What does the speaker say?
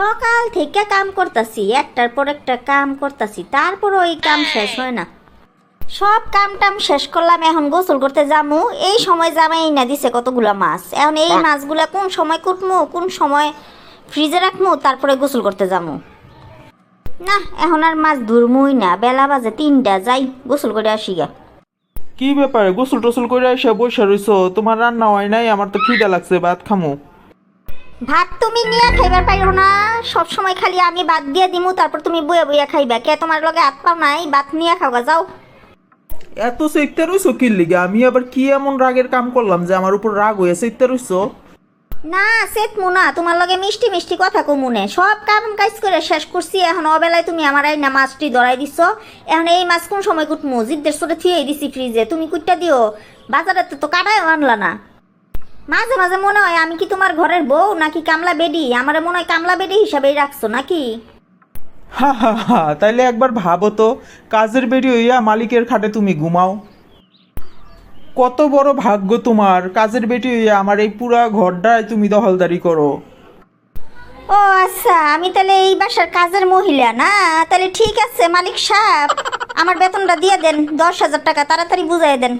সকাল থেকে কাম করতাছি একটার পর একটা কাম করতাছি তারপর ওই কাম শেষ হয় না। সব কাম টাম শেষ করলাম এখন গোসল করতে যামু। এই সময় জামাই না দিছে কতগুলা মাছ। এখন এই মাছগুলা কোন সময় কুটমু কোন সময় ফ্রিজে রাখমু তারপরে গোসল করতে যামু। না এখন আর মাছ ধরমুই না। বেলা বাজে তিনটা যাই গোসল করে আসি গা। কি ব্যাপার? গোসল টোসল করে এসে বসে রইছো? তোমার রান্না হয় নাই? আমার তো খিদা লাগছে ভাত খামু। ভাত তুমি নিয়ে খাইবার পারো না। সব সময় খালি আমি ভাত দিয়ে দিমু তারপর তুমি বইয়া বইয়া খাইবা। কে তোমার লগে হাত পাও নাই ভাত নিয়ে খাওয়া যাও। এত সেকতে রইছো কি লিগে? আমি আবার কি এমন রাগের কাম করলাম যে আমার উপর রাগ হয়ে সেকতে রইছো? না সেত মুনা তোমার লগে মিষ্টি মিষ্টি কথা কমুনে সব কাম কাজ করে শেষ করছি এখন অবেলায় তুমি আমার এই না মাছটি ধরাই দিছ। এখন এই মাছ কোন সময় কুটমু? জিদ্দের সরে থুয়ে দিছি ফ্রিজে তুমি কুটটা দিও। বাজারে তো তো কাটাই আনলা না। মাঝে মাঝে মনে হয় আমি কি তোমার ঘরের বউ নাকি কামলা বেডি? আমার মনে হয় কামলা বেডি হিসাবেই রাখছো নাকি? হা হা হা তাইলে একবার ভাবো তো কাজের বেডি হইয়া মালিকের খাটে তুমি ঘুমাও। কত বড় ভাগ্য তোমার কাজের বেটি হইয়া আমার এই পুরা ঘরটায় তুমি দখলদারি করো। ও আচ্ছা আমি তাহলে এই বাসার কাজের মহিলা না? তাহলে ঠিক আছে মালিক সাহেব। আমার বেতনটা দিয়ে দেন দশ হাজার টাকা তাড়াতাড়ি বুঝাই দেন।